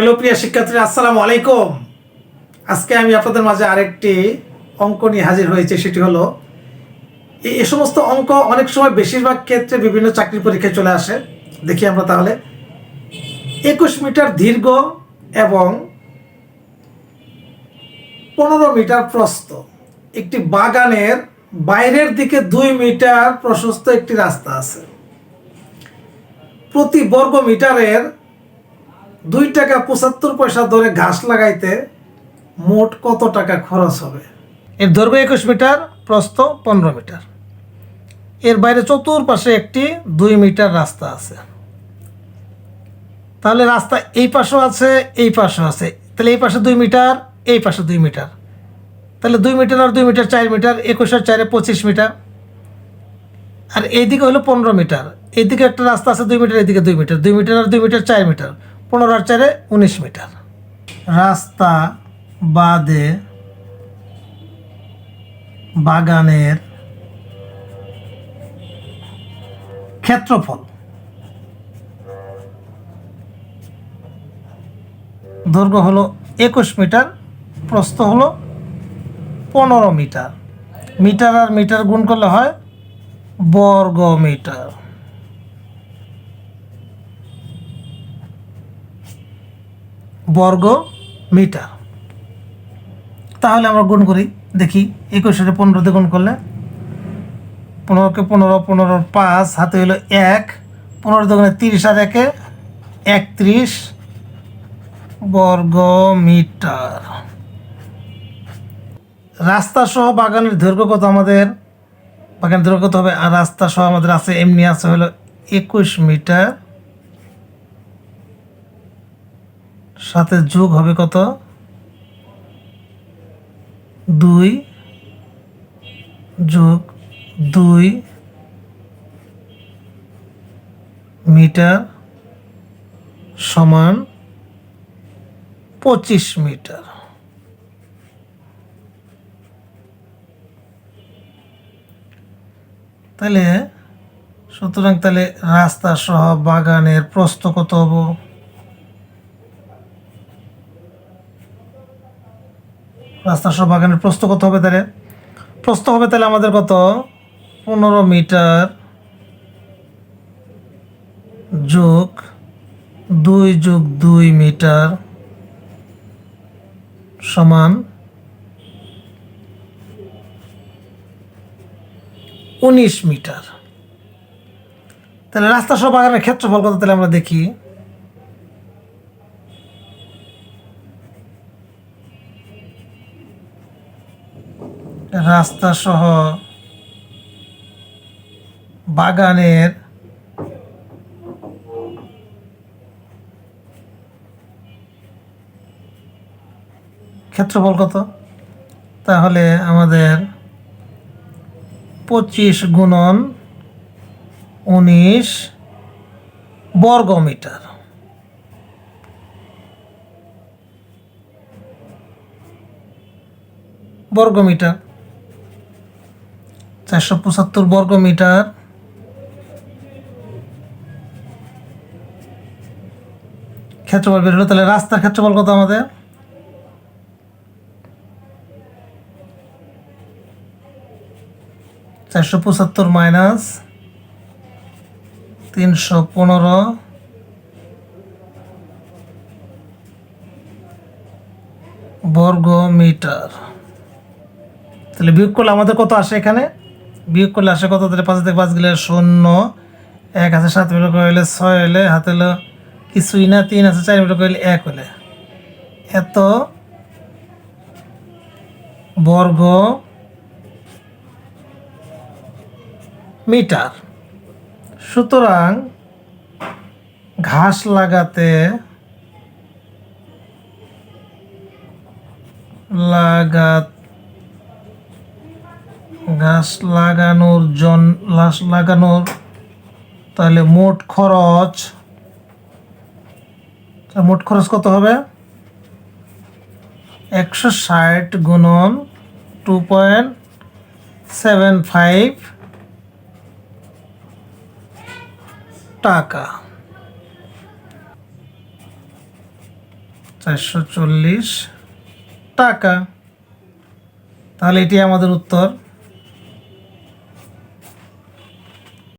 Hello প্রিয় শিক্ষার্থীরা, আসসালামু আলাইকুম। আজকে আমি আপনাদের মাঝে আরেকটি অঙ্ক নিয়ে হাজির হয়েছে, সেটি হলো এ সমস্ত অঙ্ক অনেক সময় বেশিরভাগ ক্ষেত্রে বিভিন্ন চাকরি পরীক্ষায় চলে আসে। দেখি আমরা তাহলে, একুশ মিটার দীর্ঘ এবং পনেরো মিটার প্রস্থ। একটি বাগানের বাইরের দিকে দুই মিটার প্রশস্ত একটি রাস্তা আছে। প্রতি বর্গ মিটারের দুই টাকা পঁচাত্তর পয়সা ধরে ঘাস লাগাইতে মোট কত টাকা খরচ হবে? এর দৈর্ঘ্য একুশ মিটার, প্রস্থ পনেরো মিটার। এর বাইরে চতুর্পাশে একটি দুই মিটার রাস্তা আছে। তাহলে রাস্তা এই পাশেও আছে, এই পাশেও আছে। তাহলে এই পাশে দুই মিটার, এই পাশে দুই মিটার। তাহলে দুই মিটার আর দুই মিটার, চার মিটার, একুশ আর চারে পঁচিশ মিটার। আর এইদিকে হলো পনেরো মিটার। এইদিকে একটা রাস্তা আছে, দুই মিটার এদিকে দুই মিটার। দুই মিটার আর দুই মিটার, চার মিটার। পনেরো চারে উনিশ মিটার। রাস্তা বাদে বাগানের ক্ষেত্রফল। দৈর্ঘ্য হলো একুশ মিটার, প্রস্থ হলো পনেরো মিটার। মিটার আর মিটার গুণ করলে হয় বর্গ মিটার বর্গ মিটার। তাহলে আমরা গুণ করি, দেখি, একুশের পনেরোতে গুণ করলে পনেরোকে পনেরো পনেরো পাঁচ, হাতে হলো এক পনেরো দোকানে তিরিশ আর একে একত্রিশ বর্গ মিটার। রাস্তা সহ বাগানের দৈর্ঘ্য কত আমাদের? বাগানের দৈর্ঘ্য কত হবে? আর রাস্তা সহ আমাদের আছে, এমনি আছে হলো একুশ মিটার। সাথে যোগ হবে কত? দুই যোগ দুই মিটার সমান পঁচিশ মিটার। তাহলে সুতরাং তাহলে রাস্তা সহ বাগানের প্রস্থ কত হব? রাস্তা সহ বাগানের প্রস্থ কত হবে তাহলে? প্রস্থ হবে তাহলে আমাদের কত? পনেরো মিটার যোগ দুই যোগ দুই মিটার সমান উনিশ মিটার। তাহলে রাস্তা সহ বাগানের ক্ষেত্রফল কত তাহলে আমরা দেখি? রাস্তা সহ বাগানের ক্ষেত্রফল কত? তাহলে আমাদের পঁচিশ গুণন উনিশ বর্গ মিটার বর্গ মিটার চারশো পঁচাত্তর বর্গ মিটার। ক্ষেত্রফল বের হলো, তাহলে রাস্তার ক্ষেত্রফল কত আমাদের? চারশো পঁচাত্তর মাইনাস তিনশো পনেরো। বর্গ মিটার। তাহলে বিয়োগ করলে আমাদের কত আসে এখানে? বিয়োগ করলে আসে কত? তাহলে পাঁচ থেকে পাঁচ গেলে শূন্য। এক আছে সাত মিটার কইলে ছয় হলে হাতে হলো কিছুই না, তিন আছে চার মিটার কইলে এক হলে। এত বর্গ মিটার। সুতরাং ঘাস লাগাতে লাগাত গাছ লাগানোর জন গাছ লাগানোর তাহলে মোট খরচ মোট খরচ কত হবে? একশো ষাট গুণন টু পয়েন্ট সেভেন ফাইভ টাকা। চারশো চল্লিশ টাকা। তাহলে এটি আমাদের উত্তর।